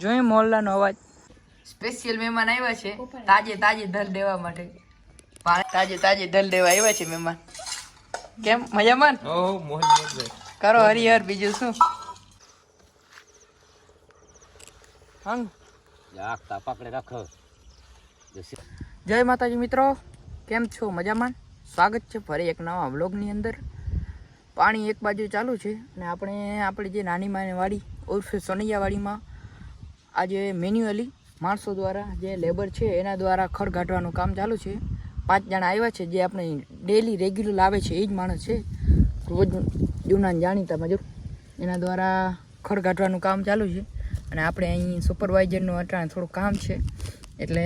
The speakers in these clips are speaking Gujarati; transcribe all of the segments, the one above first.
જોઈ મોહલ્લાનો અવાજ. સ્પેશિયલ મહેમાન આવ્યા છે. તાજે તાજે ધલ દેવા માટે. તાજે તાજે ધલ દેવા આવ્યા છે મહેમાન. કેમ? મજામાં ઓ મોહન મોહન કરો હરિહર બીજું શું? હંગ. જાગતા પકડે રાખો. જય માતાજી મિત્રો. કેમ છો? મજામાં? સ્વાગત છે ફરી એક નવા વ્લોગની અંદર. પાણી એક બાજુ ચાલુ છે અને આપણે આપણી જે નાની માની વાડી ઉર્ફે સોનૈયા વાડીમાં આજે મેન્યુઅલી માણસો દ્વારા જે લેબર છે એના દ્વારા ખડ કાઢવાનું કામ ચાલુ છે. પાંચ જણા આવ્યા છે જે આપણે ડેલી રેગ્યુલર લાવે છે એ જ માણસ છે. રોજ જૂના જાણીતા મજૂર. એના દ્વારા ખડ કાઢવાનું કામ ચાલુ છે. અને આપણે અહીં સુપરવાઇઝરનું અટાણે થોડું કામ છે. એટલે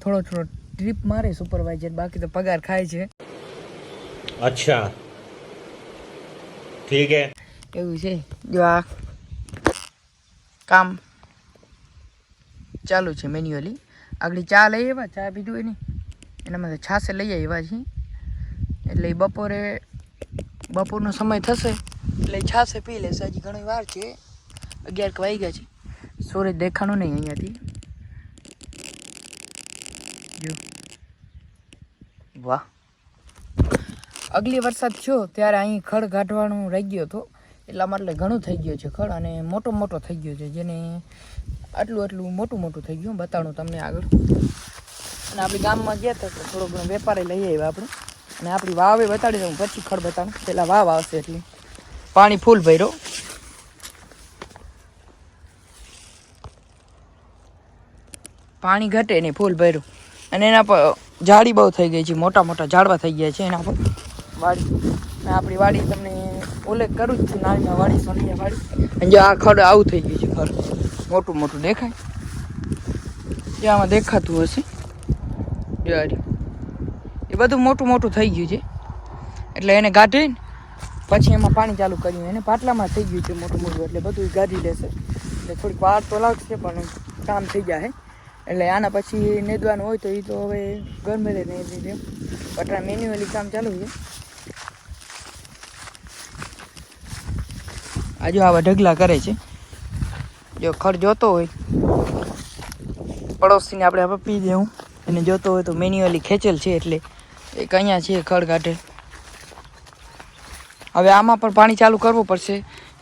થોડો થોડો ટ્રીપ મારે સુપરવાઇઝર બાકી તો પગાર ખાય છે. અચ્છા. ઠીક એવું છે. જો આ કામ ચાલુ છે મેન્યુઅલી આગળ ચા લઈ આવ્યા, ચા પીધું એની. એનામાં છાસે લઈ આવ્યા છીએ. એટલે બપોરે, બપોરનો સમય થશે, એટલે છાશે પી લેશે. હજી ઘણી વાર છે. અગિયાર વાગી ગયા છે. સૂરજ દેખાણો નહીં અહીંયાથી. જો. વાહ. અગલી વરસાદ થયો ત્યારે અહીં ખડ કાઢવાનું રહી ગયો હતો. એટલા માટે ઘણું થઈ ગયું છે ખડ અને મોટો મોટો થઈ ગયો છે. જેને આટલું આટલું મોટું મોટું થઈ ગયું. બતાડું તમને આગળ. અને આપણે ગામમાં ગયા તો થોડો ઘણો વેપારી લઈ આવ્યા આપણે. અને આપણી વાવે બતાડી દઉં, પછી ખડ બતાડું. પહેલાં વાવ આવશે એટલી. પાણી ફૂલ ભર્યો. પાણી ઘટે નહીં, ફૂલ ભર્યું. અને એના પર ઝાડી બહુ થઈ ગઈ છે, મોટા મોટા ઝાડવા થઈ ગયા છે એના પર. વાડી. આપણી વાડી તમને ઉલ્લેખ કરું જ છું નાની વાડી, સોનિયા વાડી. અને જો આ ખડ આવું થઈ ગયું છે, ખડ. મોટું મોટું દેખાય. એ આમાં દેખાતું હશે. જો એ બધું મોટું મોટું થઈ ગયું છે. એટલે એને ગાઢીને પછી એમાં પાણી ચાલુ કર્યું. એને પાટલામાં થઈ ગયું છે મોટું મોટું. એટલે બધું ગાઢી લેશે. એટલે થોડીક વાર તો લાગશે, પણ કામ થઈ જાય. એટલે આના પછી નેદવાનું હોય તો એ તો હવે ગરમે નહીં નેદી દે પટરા મેન્યુઅલી કામ ચાલુ છે. આજુ આવા ઢગલા કરે છે. જો ખડ જોતો હોય, પડોશીને આપણે આપી દેવું. એને જોતો હોય તો મેન્યુઅલી ખેંચેલ છે એટલે એક અહીંયા છે ખડ કાઢે હવે આમાં પણ પાણી ચાલુ કરવું પડશે.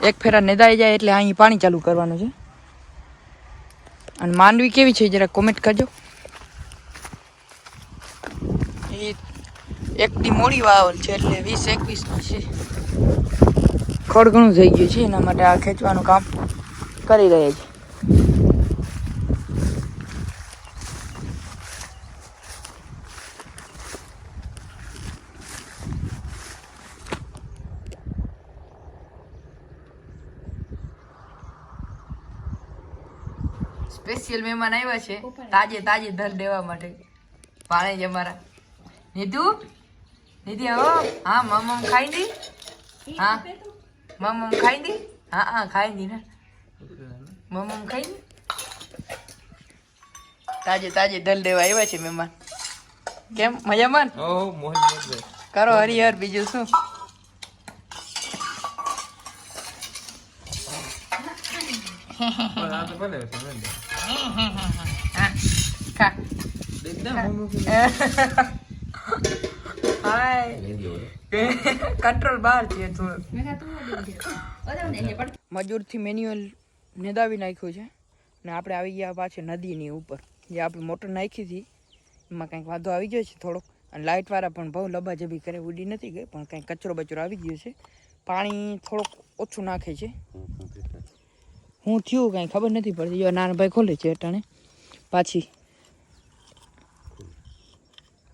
એક ફેરા નેદાઈ જાય એટલે અહીં પાણી ચાલુ કરવાનું છે. અને માંડવી કેવી છે જરા કોમેન્ટ કરજો. એ એકની મોડી વાવલ છે એટલે વીસ એકવીસ છે. ખડ ઘણું થઈ ગયું છે એના માટે આ ખેંચવાનું કામ. કરી રહ્યા છે. સ્પેશિયલ મહેમાન આવ્યા છે. તાજે તાજે ધર દેવા માટે. પાણે જ અમારા. નીતુ? નીતિ, હો. હા, મમ ખાઈ દી? હા. મમ ખાઈ દી? હા હા, ખાઈ દી ને. મમ ખાઈ તાજે તાજે ધલ દેવા આવ્યા છે મહેમાન કેમ? મજામાં? ઓ મોહન મોહન કરો હરિહર બીજું શું? કંટ્રોલ બહાર છે થોડું મજૂરથી મેન્યુઅલ નેદાવી નાખ્યું છે ને આપણે આવી ગયા પાછી નદીની ઉપર. જે આપણે મોટર નાખી હતી, એમાં કંઈક વાંધો આવી ગયો છે થોડોક. અને લાઇટવાળા પણ બહુ લબાજબી કરે, ઉડી નથી ગઈ, પણ કંઈક કચરો બચરો આવી ગયો છે. પાણી થોડુંક ઓછું નાખે છે. હું થયું કાંઈ ખબર નથી પડતી. જો નાના ભાઈ ખોલે છે અટાણે. પાછી.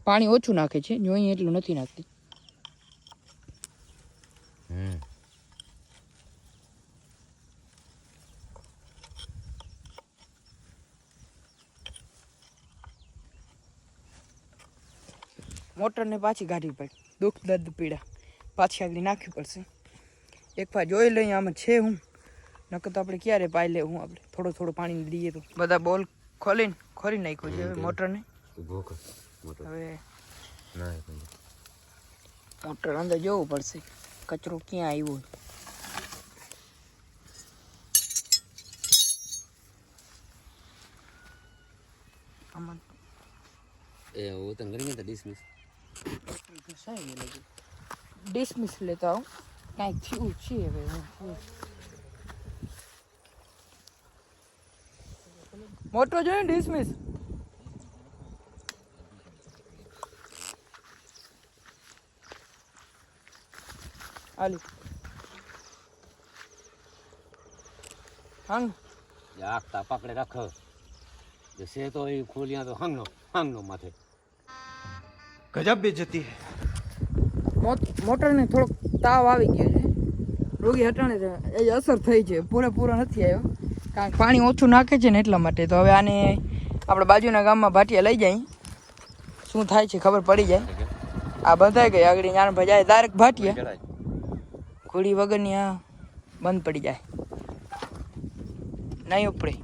પાણી ઓછું નાખે છે. જોઈએ એટલું નથી નાખતી. મોટરને પાછી કાઢવી પડે દુઃખ દર્દ પીડા પાછી આગળ નાખવી પડશે એક વાર જોઈ લઈએ આમાં છે હું નકર તો આપણે ક્યારે પાઈ લે હું આપણે થોડો થોડો પાણી દઈએ તો બધા બોલ ખોલીને ખોલી નાખ્યો છે હવે મોટરને હવે મોટર અંદર જોવું પડશે કચરો ક્યાં આવ્યો આમાં એ હું તને ગણી ડિસમિસ तो डिसमिस ડિસમિસ લેતા આવું કાંઈક થયું છે હવે મોટો જોઈએ ડિસમિસ આલી હંગ આગતા પકડે રાખ જે છે તો એ ખોલિયા તો હંગનો હંગનો માથે गजब बेइज्जती है મોટ- મોટરને થોડોક તાવ આવી ગયો છે. રોગી હટાણે એ અસર થઈ છે. પૂરેપૂરો નથી આવ્યો. કારણ કે પાણી ઓછું નાખે છે ને એટલા માટે. તો હવે આને આપણે બાજુના ગામમાં ભાટિયા લઈ જાય. શું થાય છે ખબર પડી જાય. આ બંધાઈ ગઈ. આગળ જ્ઞાન ભજાય. ડાયરેક્ટ ભાટિયા. ઘોડી વગરની આ બંધ પડી જાય. નહીં ઉપડે.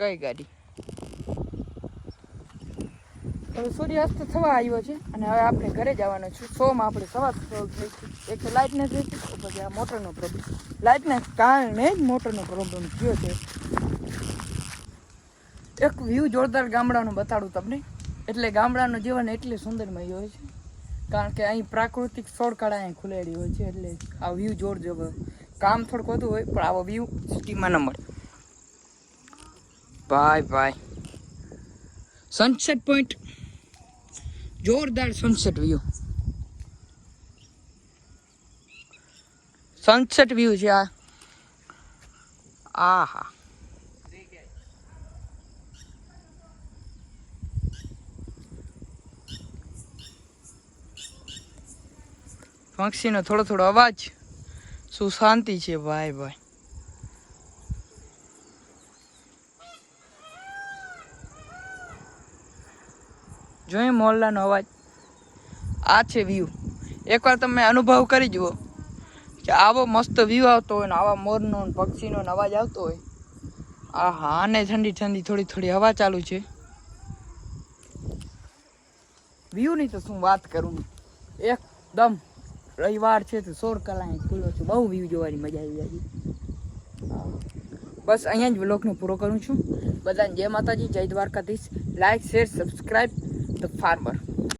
કઈ ગાડી? હવે સૂર્યાસ્ત થવા આવ્યો છે અને હવે આપણે ઘરે જવાનું છું. સોમાં આપણે સવાર થઈ. એક તો લાઇટ નથી પછી આ મોટરનો પ્રોબ્લેમ લાઇટના કારણે જ મોટરનો પ્રોબ્લેમ થયો છે. એક વ્યૂ જોરદાર ગામડાનું બતાડું તમને. એટલે ગામડાનું જીવન એટલી સુંદરમય હોય છે. કારણ કે અહીં પ્રાકૃતિક સોળકાળા અહીં ખુલેલી હોય છે. એટલે આ વ્યૂ જોર જોર કામ થોડુંક વધુ હોય, પણ આવો વ્યૂ સિટીમાં ન મળે. બાય બાય સનસેટ પોઈન્ટ જોરદાર સનસેટ વ્યૂ સનસેટ વ્યૂ છે આ. આહા પક્ષીનો થોડો થોડો અવાજ. શું શાંતિ છે? ભાઈ ભાઈ જોઈએ મોહલ્લાનો અવાજ? આ છે વ્યૂ એકવાર તમે અનુભવ કરી જુઓ. કે આવો મસ્ત વ્યૂ આવતો હોય ને આવા મોરનો પક્ષીનો અવાજ આવતો હોય. આ હા અને ઠંડી ઠંડી થોડી થોડી હવા ચાલુ છે. વ્યૂની તો શું વાત કરું એકદમ રવિવાર છે તો સોળ કલાક ખુલ્લો છે. બહુ વ્યૂ જોવાની મજા આવી જાય. બસ અહીંયા જ બ્લોગને પૂરો કરું છું. બધાને જય માતાજી, જય Dwarkadhish. Like share subscribe the farmer.